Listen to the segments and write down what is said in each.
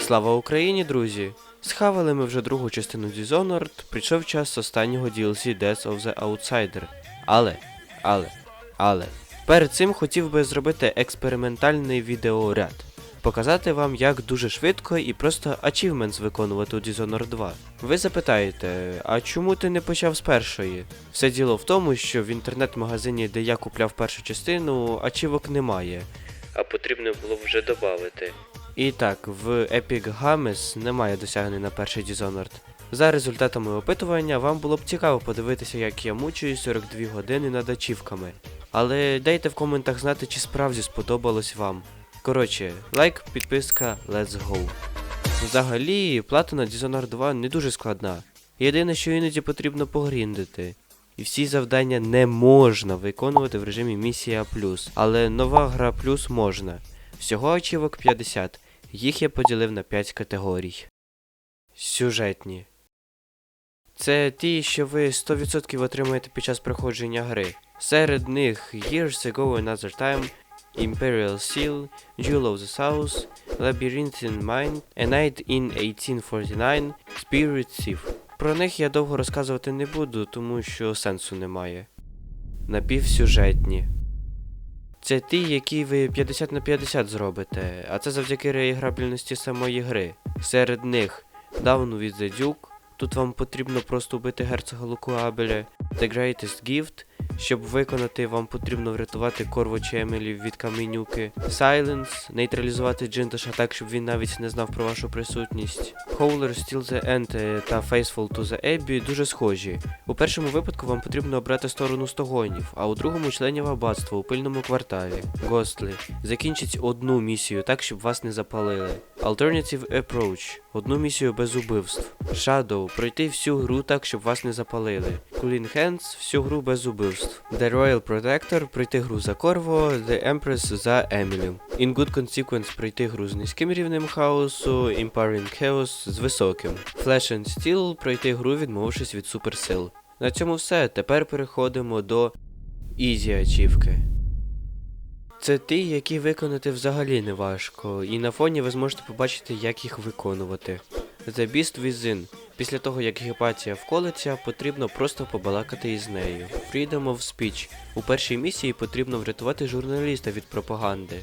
Слава Україні, друзі! Схавали ми вже другу частину Dishonored, прийшов час останнього DLC Death of the Outsider. Але, але, але. Перед цим хотів би зробити експериментальний відеоряд. Показати вам, як дуже швидко і просто achievements виконувати у Dishonored 2. Ви запитаєте, а чому ти не почав з першої? Все діло в тому, що в інтернет-магазині, де я купляв першу частину, ачівок немає. А потрібно було вже додати. І так, в Epic Games немає досягнень на перший Dishonored. За результатами опитування вам було б цікаво подивитися, як я мучую 42 години над ачівками. Але дайте в коментах знати, чи справді сподобалось вам. Коротше, лайк, підписка, let's go. Взагалі, плата на Dishonored 2 не дуже складна. Єдине, що іноді потрібно погріндити. І всі завдання не можна виконувати в режимі місія плюс, але нова гра плюс можна. Всього очівок 50. Їх я поділив на 5 категорій. Сюжетні. Це ті, що ви 100% отримаєте під час проходження гри. Серед них Years Ago Another Time, Imperial Seal, Jewel of the South, Labyrinthine Mind, A Night in 1849, Spirit Thief. Про них я довго розказувати не буду, тому що сенсу немає. Напівсюжетні. Це ті, які ви 50 на 50 зробите, а це завдяки реіграбельності самої гри. Серед них Down with the Duke, тут вам потрібно просто вбити герцога Лукуабеля, The Greatest Gift, щоб виконати, вам потрібно врятувати Корво чи від каменюки, Silence, нейтралізувати Джинташа так, щоб він навіть не знав про вашу присутність. Howler, Still the End е, та Faithful to the Abbey дуже схожі. У першому випадку вам потрібно обрати сторону стогонів, а у другому членів аббатства у пильному кварталі. Ghostly. Закінчіть одну місію так, щоб вас не запалили. Alternative Approach. Одну місію без убивств. Shadow. Пройти всю гру так, щоб вас не запалили. Cooling Hands. Всю гру без убивств. The Royal Protector. Пройти гру за Корво. The Empress за Емілі. In Good Consequence. Пройти гру з низьким рівнем хаосу. Empowering Chaos з високим. Flash and Steel. Пройти гру, відмовившись від суперсил. На цьому все. Тепер переходимо до Ізі ачівки. Це ті, які виконати взагалі не важко, і на фоні ви зможете побачити, як їх виконувати. The Beast Within. Після того, як гепатія вколиться, потрібно просто побалакати із нею. Freedom of Speech. У першій місії потрібно врятувати журналіста від пропаганди.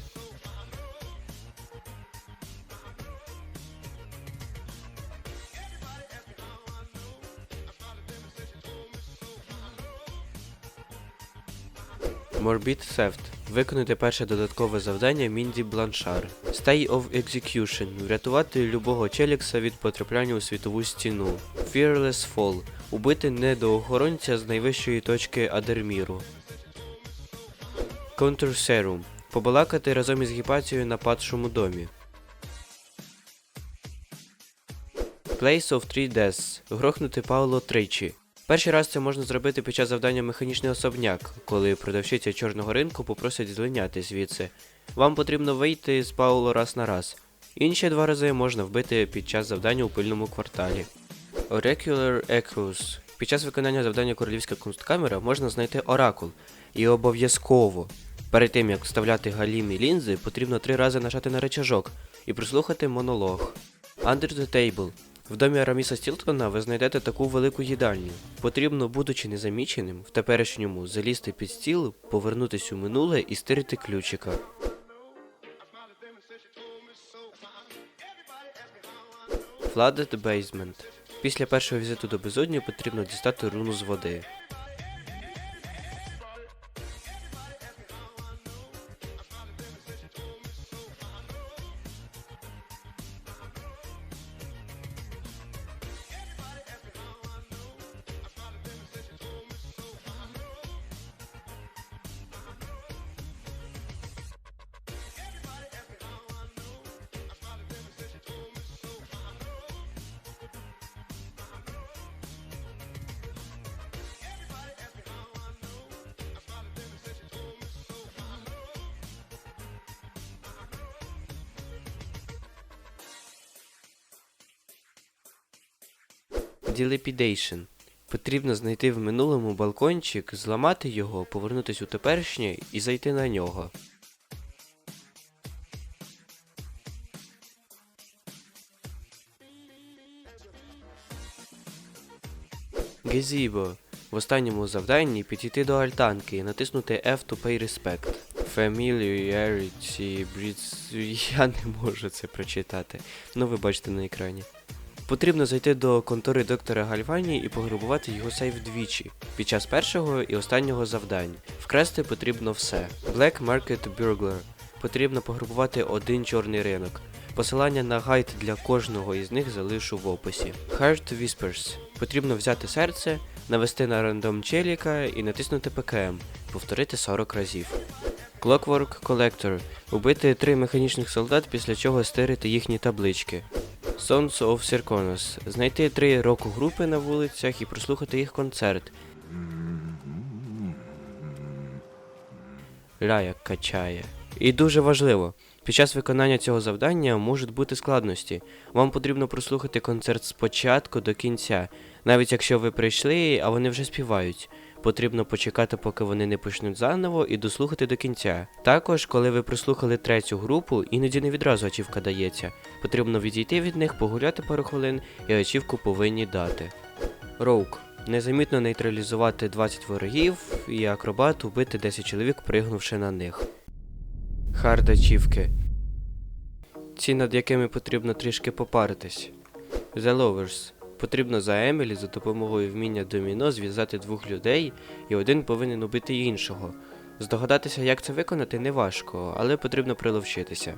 Morbid Theft. Виконати перше додаткове завдання Мінді Бланшар. Stay of Execution. Врятувати любого челікса від потрапляння у світову стіну. Fearless Fall. Убити недоохоронця з найвищої точки Адерміру. Counter Serum. Побалакати разом із гіпацією на падшому домі. Place of Three Deaths. Грохнути Пауло тричі. Перший раз це можна зробити під час завдання механічний особняк, коли продавщиця чорного ринку попросить злиняти звідси. Вам потрібно вийти з Пауло раз на раз. Інші два рази можна вбити під час завдання у пильному кварталі. Oracular Echoes. Під час виконання завдання Королівська кунсткамера можна знайти оракул. І обов'язково, перед тим як вставляти галімі лінзи, потрібно три рази нажати на речажок і прослухати монолог. Under the Table. В домі Араміса Стілтона ви знайдете таку велику їдальню. Потрібно, будучи незаміченим, в теперішньому залізти під стіл, повернутись у минуле і стирити ключика. Flooded Basement. Після першого візиту до безодні потрібно дістати руну з води. Dilapidation. Потрібно знайти в минулому балкончик, зламати його, повернутись у теперішнє і зайти на нього. Гезібо. В останньому завданні підійти до альтанки і натиснути F to pay respect. Familiarity breeds... Я не можу це прочитати. Ну ви бачите на екрані. Потрібно зайти до контори доктора Гальвані і пограбувати його сейф двічі під час першого і останнього завдань. Вкрасти потрібно все. Black Market Burglar. Потрібно пограбувати один чорний ринок. Посилання на гайд для кожного із них залишу в описі. Heart Whispers. Потрібно взяти серце, навести на рандом челіка і натиснути ПКМ. Повторити 40 разів. Clockwork Collector. Убити три механічних солдат, після чого стирити їхні таблички. Sons of Circonus. Знайти три рок-групи на вулицях і прослухати їх концерт. Ля як качає. І дуже важливо, під час виконання цього завдання можуть бути складності. Вам потрібно прослухати концерт спочатку до кінця, навіть якщо ви прийшли, а вони вже співають. Потрібно почекати, поки вони не почнуть заново, і дослухати до кінця. Також, коли ви прослухали третю групу, іноді не відразу ачівка дається. Потрібно відійти від них, погуляти пару хвилин, і ачівку повинні дати. Роук. Незамітно нейтралізувати 20 ворогів і акробат убити 10 чоловік, пригнувши на них. Хард ачівки. Ці, над якими потрібно трішки попаритись. The Lovers. Потрібно за Емілі за допомогою вміння доміно зв'язати двох людей, і один повинен убити іншого. Здогадатися, як це виконати, не важко, але потрібно приловчитися.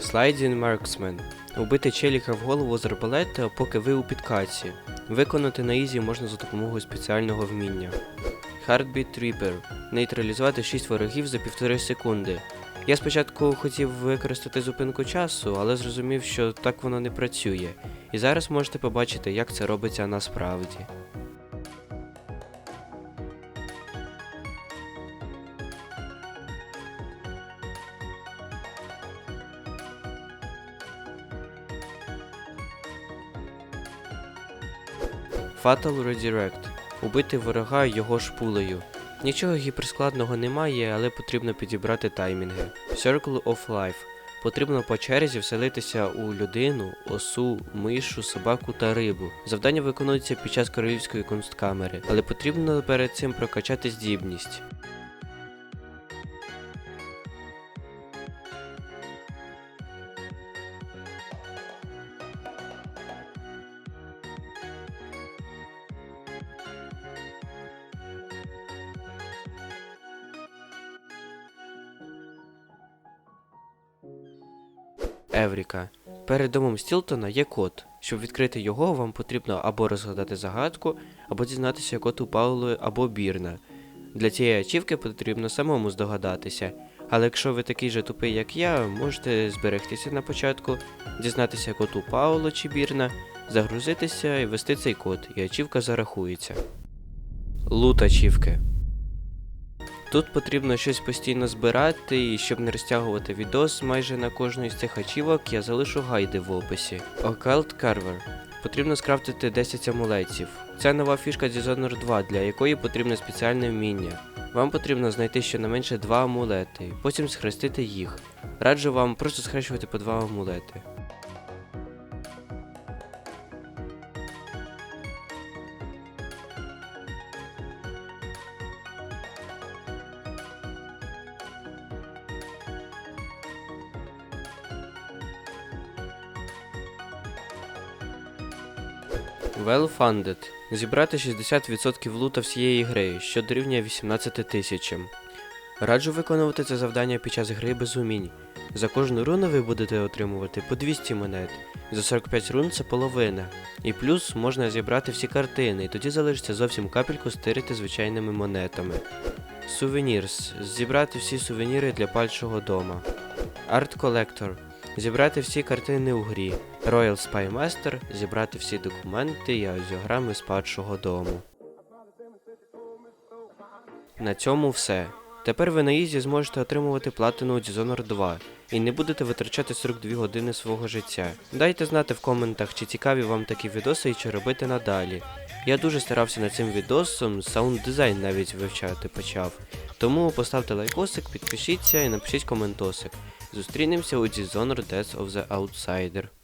Sliding Marksman. Убити челіка в голову з арбалета, поки ви у підкаці. Виконати на ізі можна за допомогою спеціального вміння. Heartbeat Reaper. Нейтралізувати 6 ворогів за півтори секунди. Я спочатку хотів використати зупинку часу, але зрозумів, що так воно не працює. І зараз можете побачити, як це робиться насправді. Fatal Redirect. Убити ворога його ж пулею. Нічого гіперскладного немає, але потрібно підібрати таймінги. Circle of Life. Потрібно по черзі вселитися у людину, осу, мишу, собаку та рибу. Завдання виконується під час королівської кунсткамери, але потрібно перед цим прокачати здібність. Евріка. Перед домом Стілтона є код. Щоб відкрити його, вам потрібно або розгадати загадку, або дізнатися код у Паулу або Бірна. Для цієї ачівки потрібно самому здогадатися. Але якщо ви такий же тупий, як я, можете зберегтися на початку, дізнатися код у Пауло чи Бірна, загрузитися і ввести цей код, і ачівка зарахується. Лут ачівки. Тут потрібно щось постійно збирати, і щоб не розтягувати відос майже на кожну із цих ачівок, я залишу гайди в описі. Occult Carver. Потрібно скрафтити 10 амулетів. Це нова фішка Dishonored 2, для якої потрібно спеціальне вміння. Вам потрібно знайти щонайменше 2 амулети, потім схрестити їх. Раджу вам просто схрещувати по 2 амулети. Well Funded. Зібрати 60% лута всієї гри, що дорівнює 18 тисячам. Раджу виконувати це завдання під час гри без умінь. За кожну руну ви будете отримувати по 200 монет. За 45 рун це половина. І плюс можна зібрати всі картини, і тоді залишиться зовсім капельку стирити звичайними монетами. Сувенірс. Зібрати всі сувеніри для пальчого дома. Арт Collector. Зібрати всі картини у грі. Royal Spy Master зібрати всі документи і аудіограми з падшого дому. На цьому все. Тепер ви на Ізі зможете отримувати платину Dishonored 2 і не будете витрачати 42 години свого життя. Дайте знати в коментах, чи цікаві вам такі відоси і чи робити надалі. Я дуже старався над цим відосом, саунд дизайн навіть вивчати почав. Тому поставте лайкосик, підпишіться і напишіть коментосик. Зустрінемося у Dishonored Death of the Outsider.